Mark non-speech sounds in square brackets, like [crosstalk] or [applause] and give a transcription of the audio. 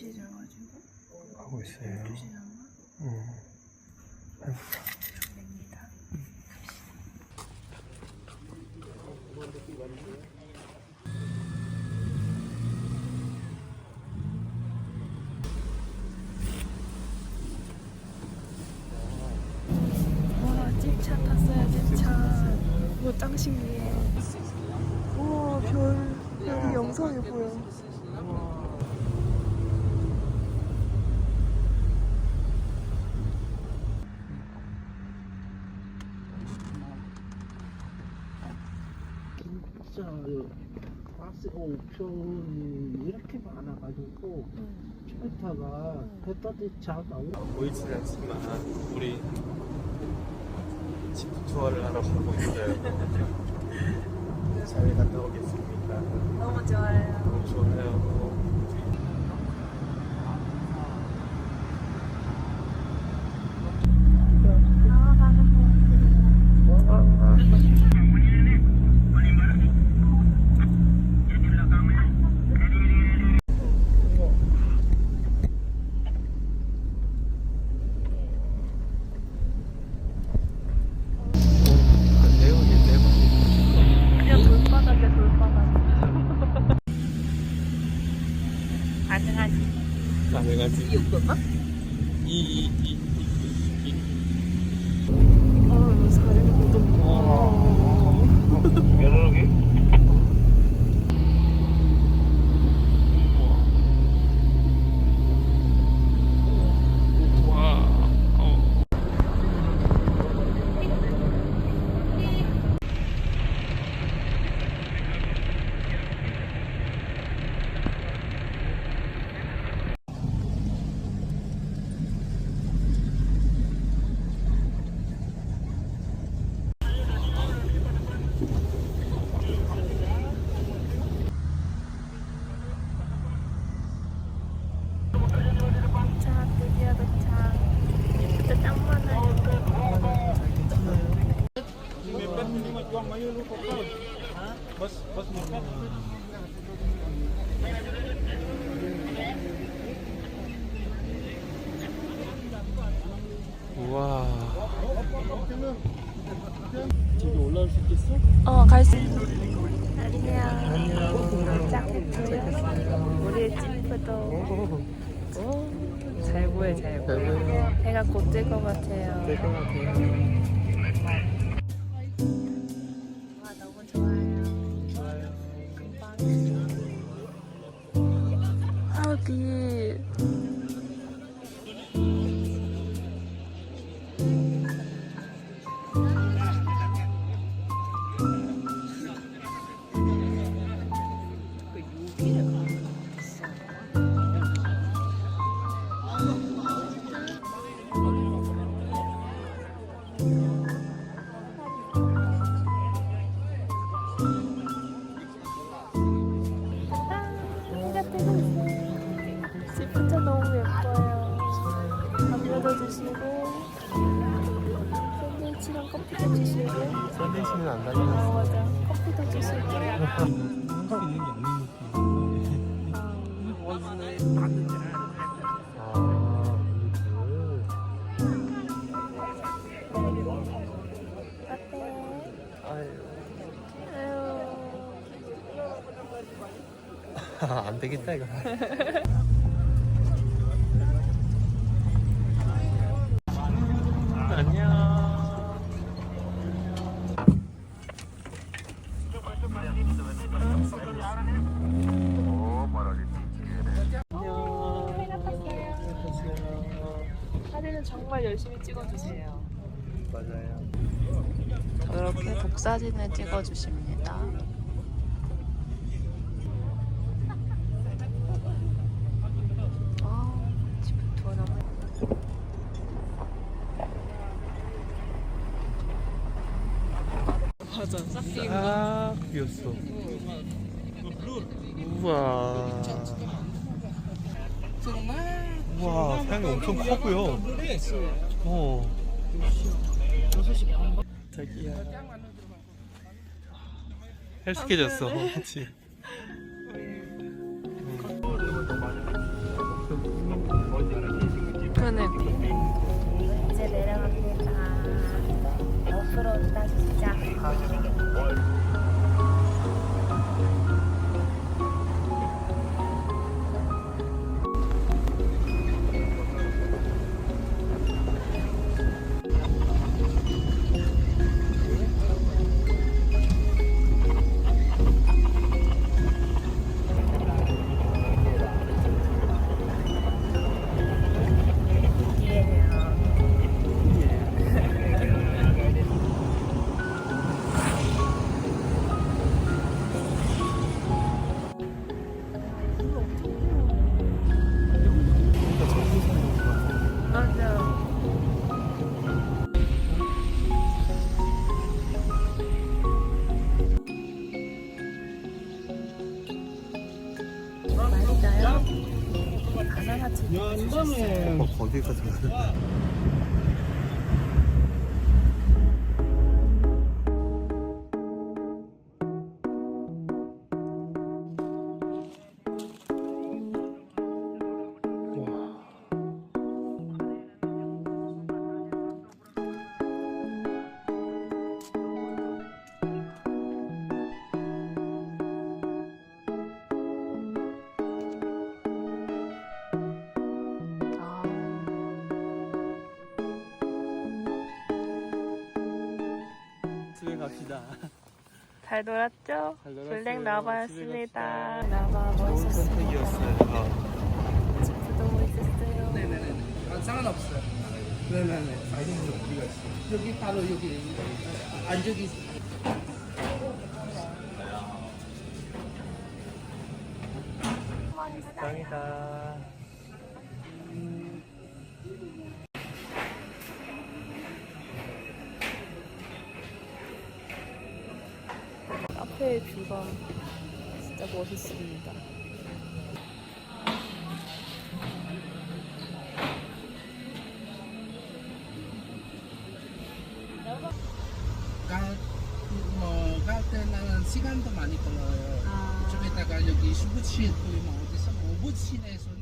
시져가지고 하고 있어요. 12시간만 음. 해볼까? 됩니다. 와, 찝차 탔어요, 찝차. 이거 짱 신기해. 우와, 별, 별이 영상이 보여. 진짜 버스 옵션이 이렇게 많아가지고 촬타가 배터리 잘 나오고 보이진 않지만 우리 집 투어를 하러 가고 있어요. [laughs] 잘 갔다 오겠습니다. 너무 좋아요. 너무 좋아요. 안 돼요, 얘 그냥 돌바닥이야, 돌바닥. 가능하지. 가능하지. 이거나? 이, 이, 이, 이, 이. 아, 사진 못 여러 개? 와. 어. 도착, 드디어 도착. 진짜 짱 많아요. 우 와. 저기 올라올 수 있겠어? 어, 갈수 있어. 안녕. 우리의 찐프도. 잘 보여, 잘 보여. 해가 곧뜰것 같아요. 될것 같아요. 와, 너무 좋아요. 금방. 샌드위치는 안아 달라졌어. 맞아, 커피도 주시고. 할수 있는 게 아닌 아? 아유. 아유. [laughs] 안 되겠다, 이거. [laughs] 안녕. 사진은 정말 열심히 찍어주세요. 맞아요. 이렇게 복사진을 찍어주십니다. 아, 맞아, 싹 아, 비었어. 우와. 우 와 사양이 엄청 커고요 어. 자기야. 헬스케졌어. 그렇지. 그러네. 이제 내려갑니다. 아, 어프로드 시작. 거기가 저 갑시다. 잘 놀았죠? 잘 놀았어요. 블랙 집에 나바였습니다. 갑시다. 나바 멋있었습니다. 선택이었어요. 아. 집도 멋있었어요. 네네네. 아, 상관없어요. 네네네. 여기 바로 여기 안쪽이 짱이다. 카페의 뷰가 진짜 멋있습니다. 갈, 뭐, 갈 때는 시간도 많이 걸려요. 아. 좀 이따가 여기 슈부치, 또 뭐, 어디서, 뭐, 오부치네에서는